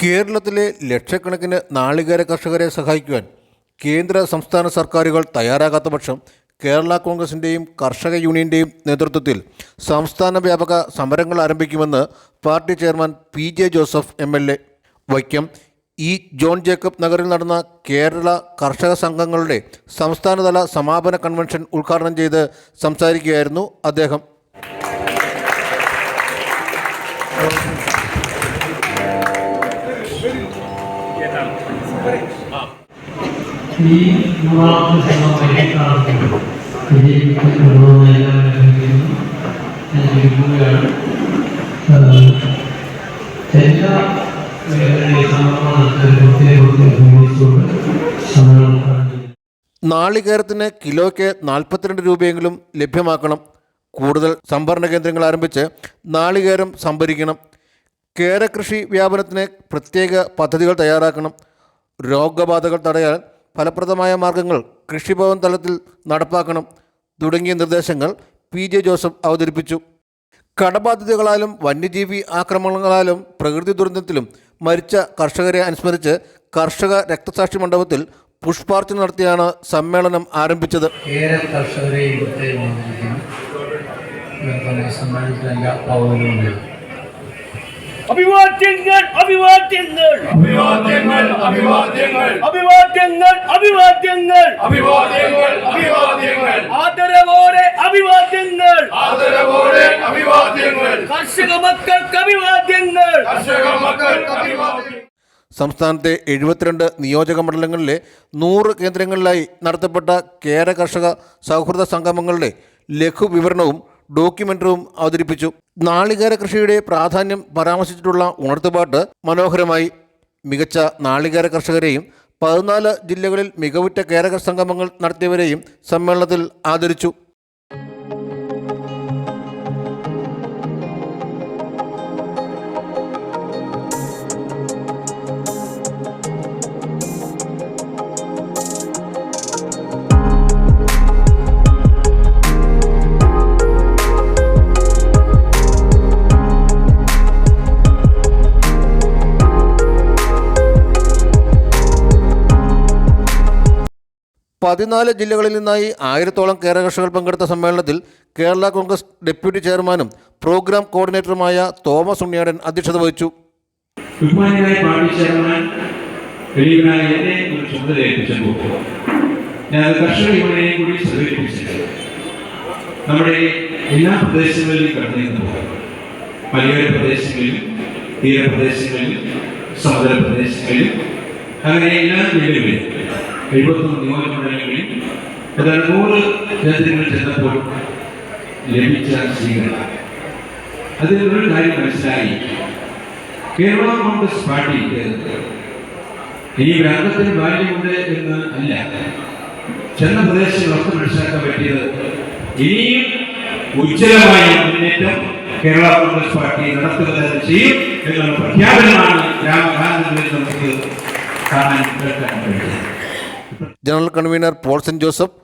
കേരളത്തിലെ ലക്ഷക്കണക്കിന് നാളികേര കർഷകരെ സഹായിക്കുവാൻ കേന്ദ്ര സംസ്ഥാന സർക്കാരുകൾ തയ്യാറാകാത്ത പക്ഷം കേരള കോൺഗ്രസിന്റെയും കർഷക യൂണിയന്റെയും നേതൃത്വത്തിൽ സംസ്ഥാന വ്യാപക സമരങ്ങൾ ആരംഭിക്കുമെന്ന് party chairman P J Joseph M L A Vaikom ഈ ജോൺ ജേക്കബ് നഗറിൽ നടന്ന കേരള കർഷക സംഘങ്ങളുടെ സംസ്ഥാനതല സമാപന കൺവെൻഷൻ ഉദ്ഘാടനം ചെയ്ത് സംസാരിക്കുകയായിരുന്നു അദ്ദേഹം. എല്ലാ നാളികേരത്തിന് കിലോയ്ക്ക് നാൽപ്പത്തിരണ്ട് രൂപയെങ്കിലും ലഭ്യമാക്കണം. കൂടുതൽ സംഭരണ കേന്ദ്രങ്ങൾ ആരംഭിച്ച് നാളികേരം സംഭരിക്കണം. കേരകൃഷി വ്യാപനത്തിന് പ്രത്യേക പദ്ധതികൾ തയ്യാറാക്കണം. രോഗബാധകൾ തടയാൻ ഫലപ്രദമായ മാർഗങ്ങൾ കൃഷിഭവൻ തലത്തിൽ നടപ്പാക്കണം തുടങ്ങിയ നിർദ്ദേശങ്ങൾ പി ജെ ജോസഫ് അവതരിപ്പിച്ചു. കടബാധ്യതകളാലും വന്യജീവി ആക്രമണങ്ങളാലും പ്രകൃതി ദുരന്തത്തിലും മരിച്ച കർഷകരെ അനുസ്മരിച്ച് കർഷക രക്തസാക്ഷി മണ്ഡപത്തിൽ പുഷ്പാർച്ചന നടത്തിയാണ് സമ്മേളനം ആരംഭിച്ചത്. അഭിവാദ്യങ്ങൾ അഭിവാദ്യങ്ങൾ. അഭിവാദ്യങ്ങൾ അഭിവാദ്യങ്ങൾ. അഭിവാദ്യങ്ങൾ അഭിവാദ്യങ്ങൾ. അഭിവാദ്യങ്ങൾ അഭിവാദ്യങ്ങൾ. ആദരവോടെ അഭിവാദ്യങ്ങൾ. ആദരവോടെ അഭിവാദ്യങ്ങൾ. കർഷക മക്കൾക്ക് അഭിവാദ്യങ്ങൾ. കർഷക മക്കൾക്ക് അഭിവാദ്യങ്ങൾ. സംസ്ഥാനത്തെ എഴുപത്തിരണ്ട് നിയോജക മണ്ഡലങ്ങളിലെ നൂറ് കേന്ദ്രങ്ങളിലായി നടത്തപ്പെട്ട കേര കർഷക സൗഹൃദ സംഗമങ്ങളുടെ ലഘുവിവരണവും ഡോക്യുമെന്ററിയും അവതരിപ്പിച്ചു. നാളികേര കൃഷിയുടെ പ്രാധാന്യം പരാമർശിച്ചിട്ടുള്ള ഉണർത്തുപാട്ട് മനോഹരമായി മികച്ച നാളികേര കർഷകരെയും പതിനാല് ജില്ലകളിൽ മികവുറ്റ കേരക സംഗമങ്ങൾ നടത്തിയവരെയും സമ്മേളനത്തിൽ ആദരിച്ചു. പതിനാല് ജില്ലകളിൽ നിന്നായി ആയിരത്തോളം കേരള കർഷകർ പങ്കെടുത്ത സമ്മേളനത്തിൽ കേരള കോൺഗ്രസ് ഡെപ്യൂട്ടി ചെയർമാനും പ്രോഗ്രാം കോർഡിനേറ്ററുമായ തോമസ് ഉണ്ണിയാടൻ അധ്യക്ഷത വഹിച്ചു. നമ്മുടെ എല്ലാ പ്രദേശങ്ങളിലും കടന്നിരുന്നു മലയോര പ്രദേശങ്ങളിലും തീരപ്രദേശങ്ങളിലും സമുദ്ര പ്രദേശങ്ങളിലും അങ്ങനെ എല്ലാ ജില്ലകളിലും. എഴുപത്തൊന്ന് നിയോജകമണ്ഡലങ്ങളിൽ എന്നാൽ നൂറ് കേന്ദ്രങ്ങളിൽ ചെന്നപ്പോൾ ലഭിച്ച സ്വീകരണം. അതിൽ ഒരു കാര്യം മനസ്സിലായി. കേരള കോൺഗ്രസ് പാർട്ടിക്ക് ഈ അംഗത്തിന് ബാല്യമുണ്ട് എന്ന് അല്ല. ചെന്ന പ്രദേശങ്ങളൊക്കെ മനസ്സിലാക്കാൻ പറ്റിയത് ഇനിയും ഉജ്ജ്വലമായ മുന്നേറ്റം കേരള കോൺഗ്രസ് പാർട്ടി നടത്തുക തന്നെ ചെയ്യും എന്നുള്ള പ്രഖ്യാപനമാണ് രാമകാലങ്ങളിൽ നമുക്ക് കാണാൻ കേൾക്കാൻ കഴിയുന്നത്. General convener Paul saint Joseph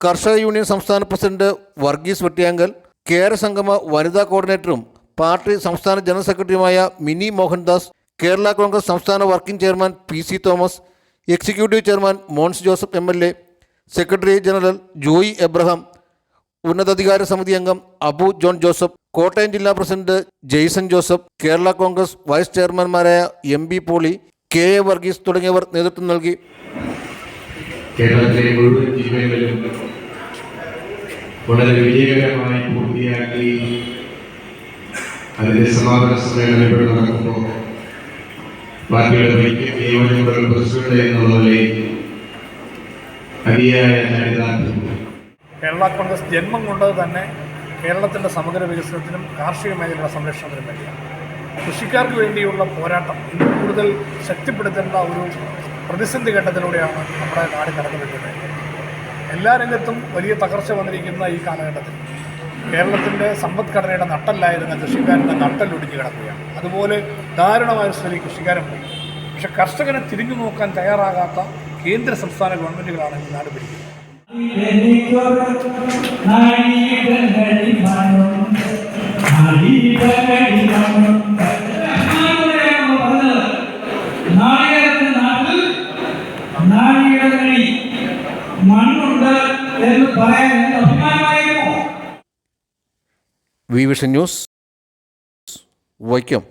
കർഷക യൂണിയൻ സംസ്ഥാന പ്രസിഡന്റ് വർഗീസ് വെട്ടിയാങ്കൽ കേര സംഗമ വനിതാ കോർഡിനേറ്ററും പാർട്ടി സംസ്ഥാന ജനറൽ സെക്രട്ടറിയുമായ മിനി മോഹൻദാസ് കേരള കോൺഗ്രസ് സംസ്ഥാന working chairman P C Thomas executive chairman Mons Joseph M L A secretary general Joy Abraham ഉന്നതാധികാര സമിതി അംഗം അബു ജോൺ ജോസഫ് കോട്ടയം ജില്ലാ president Jaison Joseph Kerala Congress vice ചെയർമാൻമാരായ M B Poly K A Varghese തുടങ്ങിയവർ നേതൃത്വം നൽകി. കേരളത്തിലെ മുഴുവൻ ജില്ലകളിലും വളരെ വിജയകരമായി പൂർത്തിയാക്കി അതിന്റെ സമാപന സമ്മേളനം ഇവിടെ നടക്കുമ്പോൾ പാർട്ടിയുടെ നിയോജകമണ്ഡലം പ്രസിഡന്റ് എന്നുള്ള നിലയിൽ അതിയായ കേരള കോൺഗ്രസ് ജന്മം കൊണ്ടത് തന്നെ കേരളത്തിന്റെ സമഗ്ര വികസനത്തിനും കാർഷിക മേഖലയുടെ സംരക്ഷണത്തിനും വേണ്ടിയാണ്. കൃഷിക്കാർക്ക് വേണ്ടിയുള്ള പോരാട്ടം കൂടുതൽ ശക്തിപ്പെടുത്തേണ്ട ഒരു പ്രതിസന്ധി ഘട്ടത്തിലൂടെയാണ് നമ്മുടെ നാട് കടന്നുപോയിട്ടുള്ളത് എല്ലാ രംഗത്തും വലിയ തകർച്ച വന്നിരിക്കുന്ന ഈ കാലഘട്ടത്തിൽ കേരളത്തിന്റെ സമ്പദ്ഘടനയുടെ നട്ടല്ലായിരുന്ന കൃഷിക്കാരന്റെ നട്ടലൊടിഞ്ഞു കിടക്കുകയാണ്. അതുപോലെ ദാരുണമായ സ്ഥിതി കൃഷിക്കാരൻ പോയി. പക്ഷെ കർഷകനെ തിരിഞ്ഞു നോക്കാൻ തയ്യാറാകാത്ത കേന്ദ്ര സംസ്ഥാന ഗവൺമെന്റുകളാണ് ഈ നാട് ഭരിക്കുന്നത്. പറയാൻ എന്ത് അഭിമാനമായിരുന്നു ന്യൂസ് വൈക്കം.